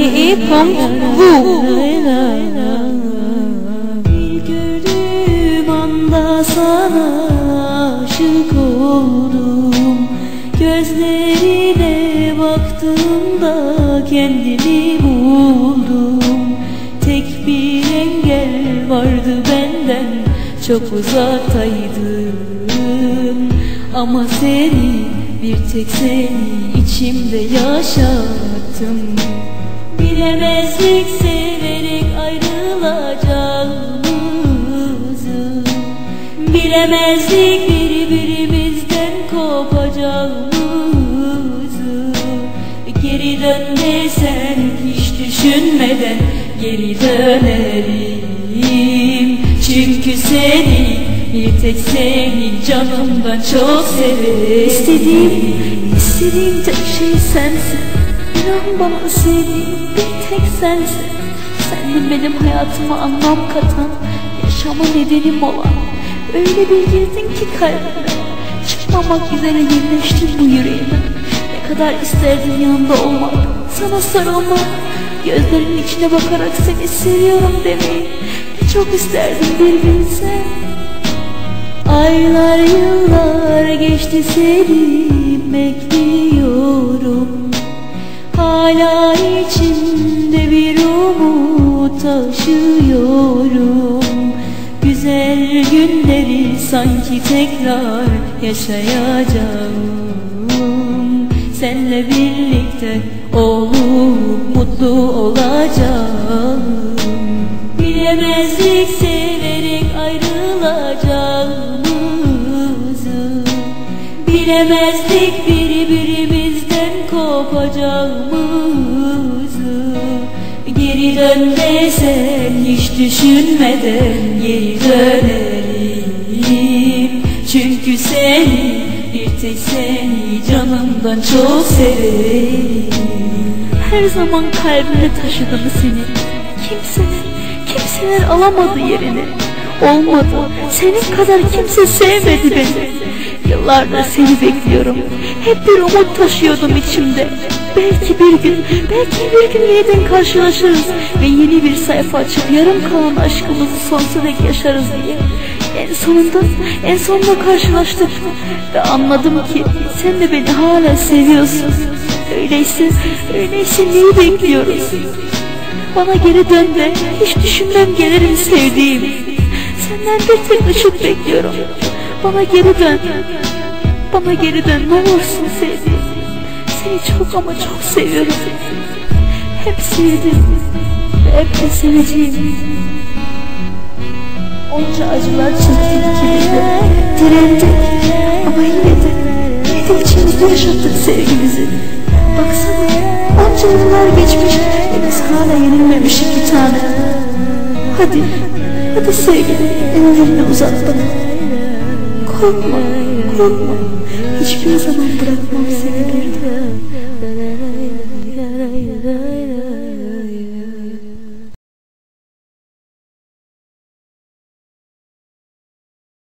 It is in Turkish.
www.x-de.wu oldum. Gözlerine baktığımda kendimi buldum. Tek bir engel vardı benden çok uzaktaydım Ama seni bir tek seni içimde yaşattım. Bilemezdik severek ayrılacağımızı. Birbirimizden kopacağımızı Geri dön desen hiç düşünmeden geri dönerim. Çünkü seni bir tek seni canımdan çok severim. İstediğim, istediğim tek şey sensin. İnan bana sevdiğim bir tek sensin. Sendin benim hayatıma anlam katan Yaşama nedenim olan Öyle bir girdin ki kalbime Çıkmamak üzere yerleştin bu yüreğime. Ne kadar isterdim yanında olmak. Sana sarılmak Gözlerinin içine bakarak seni seviyorum demeyi. Ne çok isterdim bir bilsen Aylar yıllar geçti seni bekliyorum. Hala içimde bir umut taşıyorum. Güzel günleri sanki tekrar yaşayacağım. Senle birlikte olup mutlu olacağım. Bilemezdik severek ayrılacağımızı Bilemezdik birbirimizden kopacağımızı Geri dön hiç düşünmeden geri dönerim. Çünkü seni bir tek seni canımdan çok severim. Her zaman kalbimde taşıdım seni. Kimseler, kimseler alamadı yerini Olmadı, senin kadar kimse sevmedi beni. Yıllardır seni bekliyorum. Hep bir umut taşıyordum içimde. Belki bir gün, belki bir gün yeniden karşılaşırız Ve yeni bir sayfa açıp yarım kalan aşkımızı sonsuza dek yaşarız diye En sonunda, en sonunda karşılaştık. Ve anladım ki sen de beni hala seviyorsun. Öyleyse, öyleyse neyi bekliyoruz? Bana geri dön de hiç düşünmem gelirim sevdiğim? Senden bir tek ışık bekliyorum. Bana geri dön. Bana geri dön ne olursun sevdiğim. Seni çok ama çok seviyorum. Hep sevdim. Hep de seveceğim Onca acılar çektik ikimiz Direndik ama yine de kendi içimizde yaşattık sevgimizi. Baksana onca yıllar geçmiş ve biz hala yenilmemişik bir tane. Hadi, hadi sevgili ellerini uzat bana. Korkma, korkma. Hiçbir zaman bırakmam seni bir de.